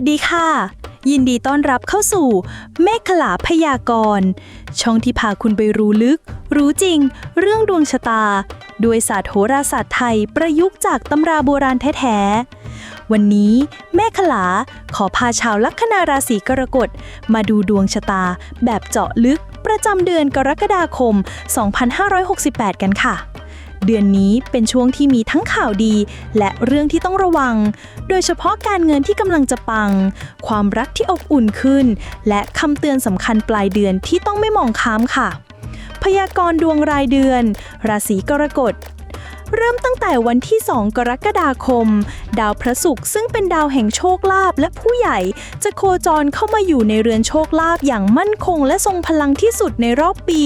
วัสดีค่ะ ยินดีต้อนรับเข้าสู่ เมฆขลาพยากรณ์ช่องที่พาคุณไปรู้ลึก รู้จริง เรื่องดวงชะตา ด้วยศาสตร์โหราศาสตร์ไทยประยุกต์จากตำราโบราณแท้ๆ วันนี้แม่ขลาขอพาชาวลัคนาราศีกรกฎมาดูดวงชะตาแบบเจาะลึกประจำเดือนกรกฎาคม 2568 กันค่ะ เดือนนี้เป็นช่วงที่มีทั้งข่าวดี และเรื่องที่ต้องระวัง โดยเฉพาะการเงินที่กำลังจะปัง ความรักที่อบอุ่นขึ้น และคำเตือนสำคัญปลายเดือนที่ต้องไม่มองข้ามค่ะ พยากรณ์ดวงรายเดือน ราศีกรกฎ เริ่มตั้งแต่วันที่ 2 กรกฎาคม ดาวพระศุกร์ซึ่งเป็นดาวแห่งโชคลาภและผู้ใหญ่ จะโคจรเข้ามาอยู่ในเรือนโชคลาภอย่างมั่นคงและทรงพลังที่สุดในรอบปี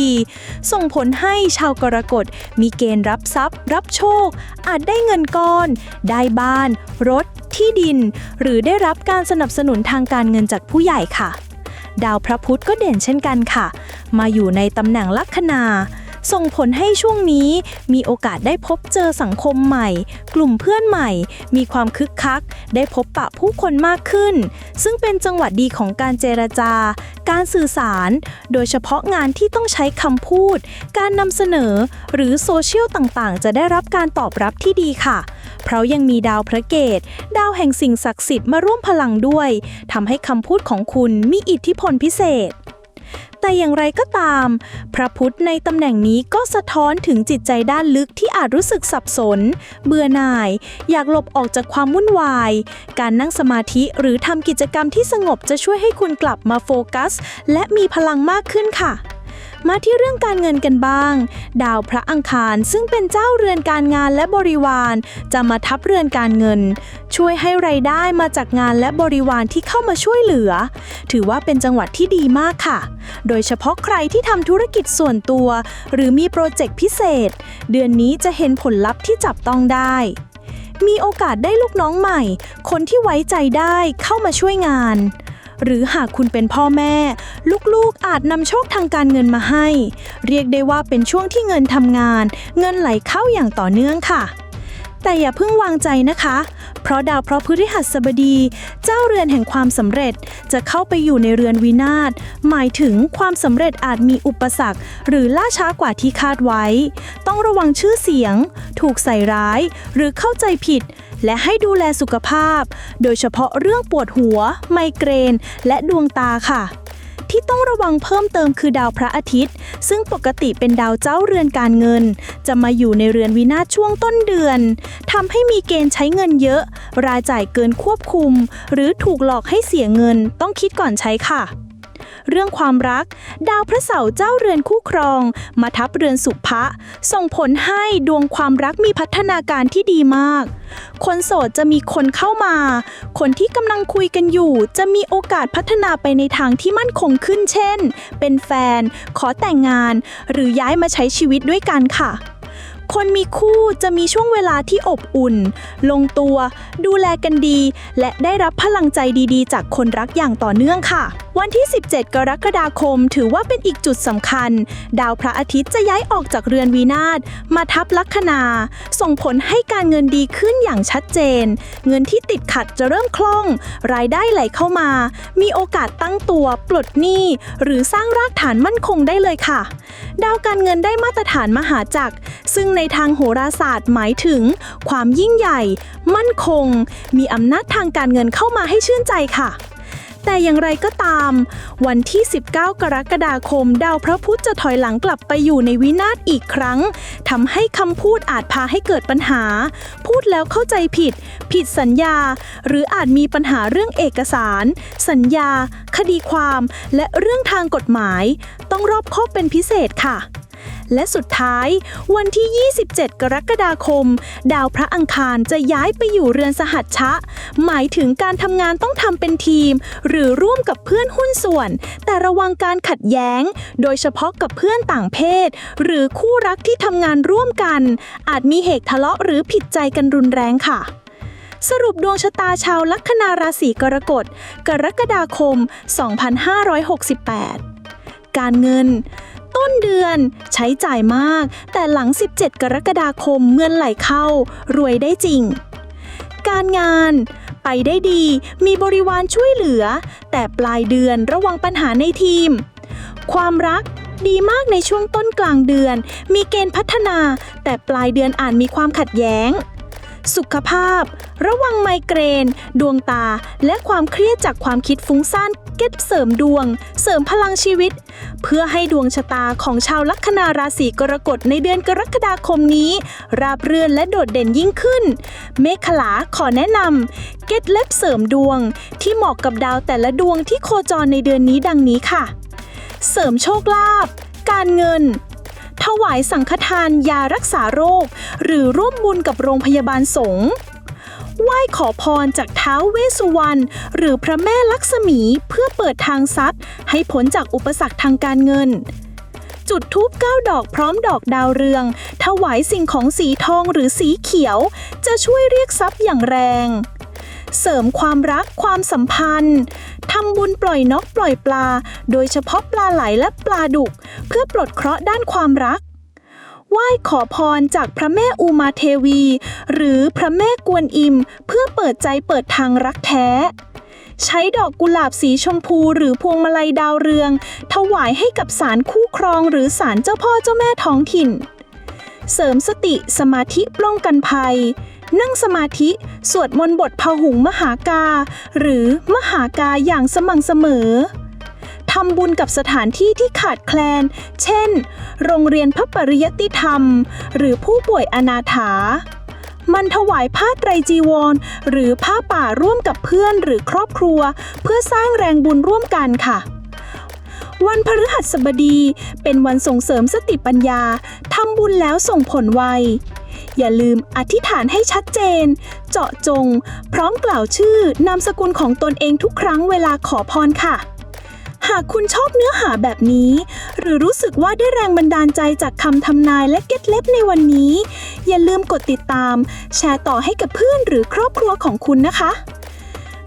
ส่งผลให้ชาวกรกฎมีเกณฑ์รับทรัพย์ รับโชค อาจได้เงินก้อน ได้บ้าน รถ ที่ดิน หรือได้รับการสนับสนุนทางการเงินจากผู้ใหญ่ค่ะ ดาวพระพุธก็เด่นเช่นกันค่ะ มาอยู่ในตำแหน่งลัคนา ส่งผลให้ช่วงนี้มีโอกาสได้พบเจอสังคมใหม่ กลุ่มเพื่อนใหม่ มีความคึกคัก ได้พบปะผู้คนมากขึ้น ซึ่งเป็นจังหวะดีของการเจรจา การสื่อสาร โดยเฉพาะงานที่ต้องใช้คำพูด การนำเสนอ หรือโซเชียลต่างๆ จะได้รับการตอบรับที่ดีค่ะ เพราะยังมีดาวพระเกต ดาวแห่งสิ่งศักดิ์สิทธิ์มาร่วมพลังด้วยทำให้คำพูดของคุณมีอิทธิพลพิเศษ แต่อย่างไรก็ตาม พระพุทธในตำแหน่งนี้ก็สะท้อนถึงจิตใจด้านลึกที่อาจรู้สึกสับสน เบื่อหน่าย อยากหลบออกจากความวุ่นวาย การนั่งสมาธิหรือทำกิจกรรมที่สงบจะช่วยให้คุณกลับมาโฟกัส และมีพลังมากขึ้นค่ะ มาที่เรื่องการเงินกันบ้าง ดาวพระอังคารซึ่งเป็นเจ้าเรือนการงานและบริวาร จะมาทับเรือนการเงิน ช่วยให้ไรายได้มาจากงานและบริวารที่เข้ามาช่วยเหลือ ถือว่าเป็นจังหวัดที่ดีมากค่ะ โดยเฉพาะใครที่ทำธุรกิจส่วนตัว หรือมีโปรเจกต์พิเศษ เดือนนี้จะเห็นผลลัพธ์ที่จับต้องได้มีโอกาสได้ลูกน้องใหม่ คนที่ไว้ใจได้เข้ามาช่วยงาน หรือหากคุณเป็นพ่อแม่ ลูกๆอาจนำโชคทางการเงินมาให้ เรียกได้ว่าเป็นช่วงที่เงินทำงาน เงินไหลเข้าอย่างต่อเนื่องค่ะ แต่อย่าเพิ่งวางใจนะคะ เพราะดาวพระพฤหัสบดี เจ้าเรือนแห่งความสำเร็จจะเข้าไปอยู่ในเรือนวินาศหมายถึงความสำเร็จอาจมีอุปสรรค หรือล่าช้ากว่าที่คาดไว้ ต้องระวังชื่อเสียง ถูกใส่ร้าย หรือเข้าใจผิด และให้ดูแลสุขภาพ โดยเฉพาะเรื่องปวดหัว ไมเกรน และดวงตาค่ะ ที่ต้องระวังเพิ่มเติมคือดาวพระอาทิตย์ ซึ่งปกติเป็นดาวเจ้าเรือนการเงิน จะมาอยู่ในเรือนวินาศช่วงต้นเดือนทำให้มีเกณฑ์ใช้เงินเยอะ รายจ่ายเกินควบคุม หรือถูกหลอกให้เสียเงินต้องคิดก่อนใช้ค่ะ เรื่องความรัก ดาวพระเสาร์เจ้าเรือนคู่ครอง มาทับเรือนสุภะส่งผลให้ดวงความรักมีพัฒนาการที่ดีมาก คนโสดจะมีคนเข้ามา คนที่กำลังคุยกันอยู่ จะมีโอกาสพัฒนาไปในทางที่มั่นคงขึ้นเช่น เป็นแฟน ขอแต่งงาน หรือย้ายมาใช้ชีวิตด้วยกันค่ะคนมีคู่จะมีช่วงเวลาที่อบอุ่น ลงตัว ดูแลกันดี และได้รับพลังใจดีๆ จากคนรักอย่างต่อเนื่องค่ะ วันที่ 17 กรกฎาคมถือว่าเป็นอีกจุดสำคัญ ดาวพระอาทิตย์จะย้ายออกจากเรือนวีนาศมาทับลัคนา ส่งผลให้การเงินดีขึ้นอย่างชัดเจน เงินที่ติดขัดจะเริ่มคล่อง รายได้ไหลเข้ามา มีโอกาสตั้งตัวปลดหนี้ หรือสร้างรากฐานมั่นคงได้เลยค่ะ ดาวการเงินได้มาตรฐานมหาจักร ซึ่งในทางโหราศาสตร์หมายถึง ความยิ่งใหญ่ มั่นคง มีอำนาจทางการเงินเข้ามาให้ชื่นใจค่ะ แต่อย่างไรก็ตาม วันที่ 19 กรกฎาคม ดาวพระพุธจะถอยหลังกลับไปอยู่ในวินาศอีกครั้งทำให้คำพูดอาจพาให้เกิดปัญหา พูดแล้วเข้าใจผิด ผิดสัญญา หรืออาจมีปัญหาเรื่องเอกสาร สัญญา คดีความ และเรื่องทางกฎหมาย ต้องรอบคอบเป็นพิเศษค่ะ และสุดท้าย วันที่ 27 กรกฎาคม ดาวพระอังคารจะย้ายไปอยู่เรือนสหัชชะ หมายถึงการทำงานต้องทำเป็นทีม หรือร่วมกับเพื่อนหุ้นส่วน แต่ระวังการขัดแย้ง โดยเฉพาะกับเพื่อนต่างเพศ หรือคู่รักที่ทำงานร่วมกัน อาจมีเหตุทะเลาะหรือผิดใจกันรุนแรงค่ะสรุปดวงชะตาชาวลัคนาราศีกรกฎ กรกฎาคม 2568 การเงิน ต้นเดือน ใช้จ่ายมาก แต่หลัง 17 กรกฎาคมเงินไหลเข้า รวยได้จริง การงานไปได้ดี มีบริวารช่วยเหลือ แต่ปลายเดือนระวังปัญหาในทีม ความรักดีมากในช่วงต้นกลางเดือน มีเกณฑ์พัฒนา แต่ปลายเดือนอาจมีความขัดแย้ง สุขภาพ ระวังไมเกรน ดวงตา และความเครียดจากความคิดฟุ้งซ่านเก็ตเสริมดวง เสริมพลังชีวิต เพื่อให้ดวงชะตาของชาวลัคนาราศีกรกฎในเดือนกรกฎาคมนี้ ราบเรือนและโดดเด่นยิ่งขึ้น เมฆลาขอแนะนำเก็ตเล็บเสริมดวง ที่เหมาะกับดาวแต่ละดวงที่โคจรในเดือนนี้ดังนี้ค่ะ เสริมโชคลาภการเงิน ถวายสังฆทานยารักษาโรค หรือร่วมบุญกับโรงพยาบาลสงฆ์ไหว้ขอพรจากเท้าวเวสสุวรรณหรือพระแม่ลักษมีเพื่อเปิดทางทรัพย์ ให้พ้นจากอุปสรรคทางการเงิน จุดทูบเก้าดอกพร้อมดอกดาวเรือง ถวายสิ่งของสีทองหรือสีเขียว จะช่วยเรียกทรัพย์อย่างแรง เสริมความรักความสัมพันธ์ ทำบุญปล่อยนกปล่อยปลา โดยเฉพาะปลาไหลและปลาดุก เพื่อปลดเคราะห์ด้านความรัก ไหว้ขอพรจากพระแม่อุมาเทวี หรือพระแม่กวนอิม เพื่อเปิดใจเปิดทางรักแท้ ใช้ดอกกุหลาบสีชมพูหรือพวงมาลัยดาวเรือง ถวายให้กับสารคู่ครองหรือสารเจ้าพ่อเจ้าแม่ท้องถิ่น เสริมสติสมาธิป้องกันภัย นั่งสมาธิ สวดมนต์บทพหุงมหากา หรือมหากาอย่างสม่ำเสมอทำบุญกับสถานที่ที่ขาดแคลน เช่น โรงเรียนพระปริยติธรรม หรือผู้ป่วยอนาถา มันถวายผ้าไตรจีวร หรือผ้าป่าร่วมกับเพื่อนหรือครอบครัว เพื่อสร้างแรงบุญร่วมกันค่ะ วันพฤหัสบดีเป็นวันส่งเสริมสติปัญญา ทำบุญแล้วส่งผลไว อย่าลืมอธิษฐานให้ชัดเจน เจาะจง พร้อมกล่าวชื่อนามสกุลของตนเองทุกครั้งเวลาขอพรค่ะ หากคุณชอบเนื้อหาแบบนี้ หรือรู้สึกว่าได้แรงบันดาลใจจากคำทำนายและเก็ตเล็บในวันนี้ อย่าลืมกดติดตาม แชร์ต่อให้กับเพื่อนหรือครอบครัวของคุณนะคะ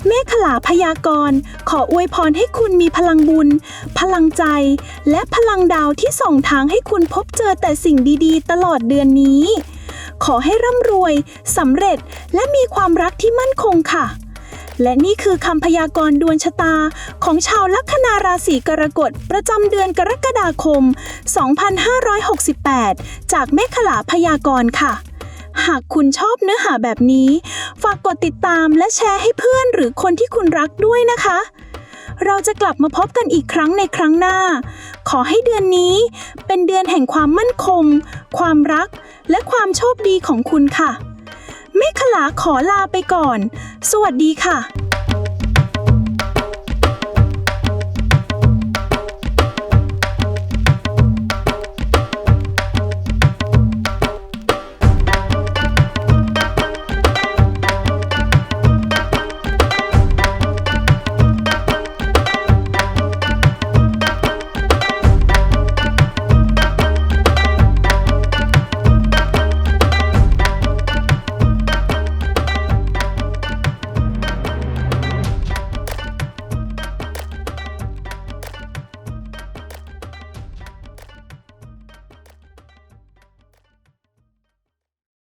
เมฆขลาพยากรณ์ขออวยพรให้คุณมีพลังบุญ พลังใจ และพลังดาวที่ส่องทางให้คุณพบเจอแต่สิ่งดีๆ ตลอดเดือนนี้ ขอให้ร่ำรวยสำเร็จและมีความรักที่มั่นคงค่ะ และนี่คือคำพยากรณ์ดวงชะตาของชาวลัคนาราศีกรกฎประจำเดือนกรกฎาคม 2568 จากเมฆขลาพยากรณ์ค่ะหากคุณชอบเนื้อหาแบบนี้ ฝากกดติดตามและแชร์ให้เพื่อนหรือคนที่คุณรักด้วยนะคะ เราจะกลับมาพบกันอีกครั้งในครั้งหน้า ขอให้เดือนนี้เป็นเดือนแห่งความมั่นคง ความรัก และความโชคดีของคุณค่ะ เมฆขลาขอลาไปก่อน สวัสดีค่ะ